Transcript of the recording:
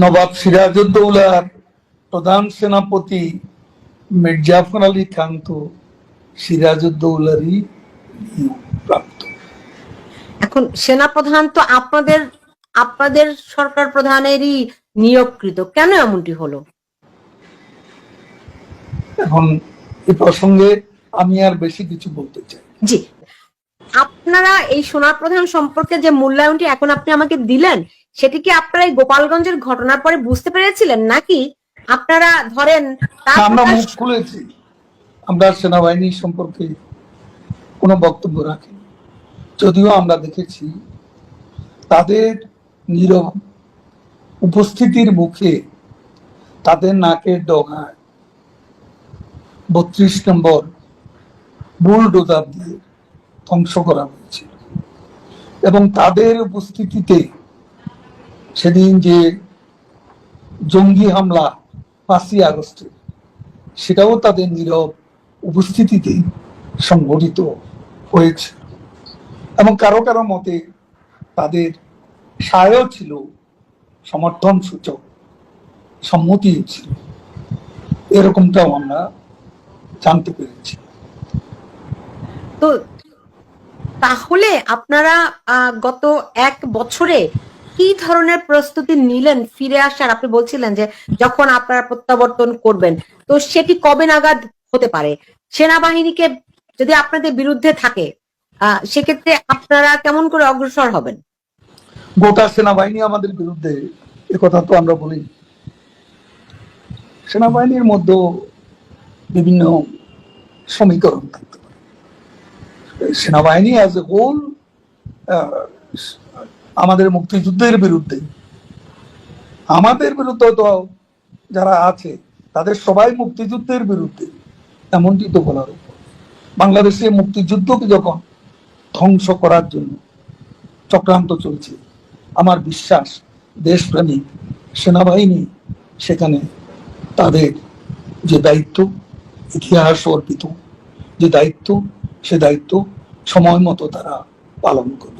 নবাব সিরাজউদ্দৌলার প্রধান সেনাপতি মির্জাফর আলী খান তো সিরাজউদ্দৌলারই প্রাপ্ত। এখন সেনাপ্রধান তো আপনাদের আপনাদের সরকার প্রধানেরই নিয়োগকৃত। কেন এমনটি হলো? এখন এই প্রসঙ্গে আমি আর বেশি কিছু বলতে চাই জি। আপনারা এই সোনার প্রধান সম্পর্কে যে মূল্যায়নটি এখন আপনি আমাকে দিলেন সেটি কি আপনারা এই গোপালগঞ্জের ঘটনার পরে বুঝতে পেরেছিলেন? নাকি আপনারা ধরেন আমরা প্রকাশ- মুখ খুলেছি। আমরা সেনাবাহিনী সম্পর্কে কোনো বক্তব্য রাখি যদিও আমরা দেখেছি তাদের নীরব উপস্থিতির মুখে তাদের নাকের ডগায় বত্রিশ নম্বর বুলডোজার দিয়ে ধ্বংস করা হয়েছিল এবং তাদের উপস্থিতিতে সেদিন যে জঙ্গি হামলা পাঁচই আগস্টে, সেটাও তাদের নীরব উপস্থিতিতে সংঘটিত হয়েছে। এবং কারও কারও মতে তাদের সায়ও ছিল, সমর্থন সূচক, সম্মতি ছিল। এরকমটাও আমরা জানতে পেরেছি। তো তাহলে আপনারা গত এক বছরে কি ধরনের প্রস্তুতি নিলেন ফিরে আসার? আপনি বলছিলেন যে যখন আপনারা প্রত্যাবর্তন করবেন, তো সেটি কবে নাগাদ হতে পারে? সেনাবাহিনীকে যদি আপনাদের বিরুদ্ধে থাকে সেক্ষেত্রে আপনারা কেমন করে অগ্রসর হবেন? গোটা সেনাবাহিনী আমাদের বিরুদ্ধে কথা তো আমরা বলি। সেনাবাহিনীর মধ্যে বিভিন্ন সমীকরণ থাকতে পারে। সেনাবাহিনী অ্যাজ এ হোল আমাদের মুক্তিযুদ্ধের বিরুদ্ধে। আমাদের বিরুদ্ধে তো যারা আছে, তাদের সবাই মুক্তিযুদ্ধের বিরুদ্ধে। এমনটি তো বলার উপর। বাংলাদেশে মুক্তিযুদ্ধকে যখন ধ্বংস করার জন্য চক্রান্ত চলছে, আমার বিশ্বাস দেশপ্রেমিক সেনাবাহিনী সেখানে তাদের যে দায়িত্ব, ইতিহাস অর্পিত, যে দায়িত্ব, সে দায়িত্ব সময় মতো তারা পালন করে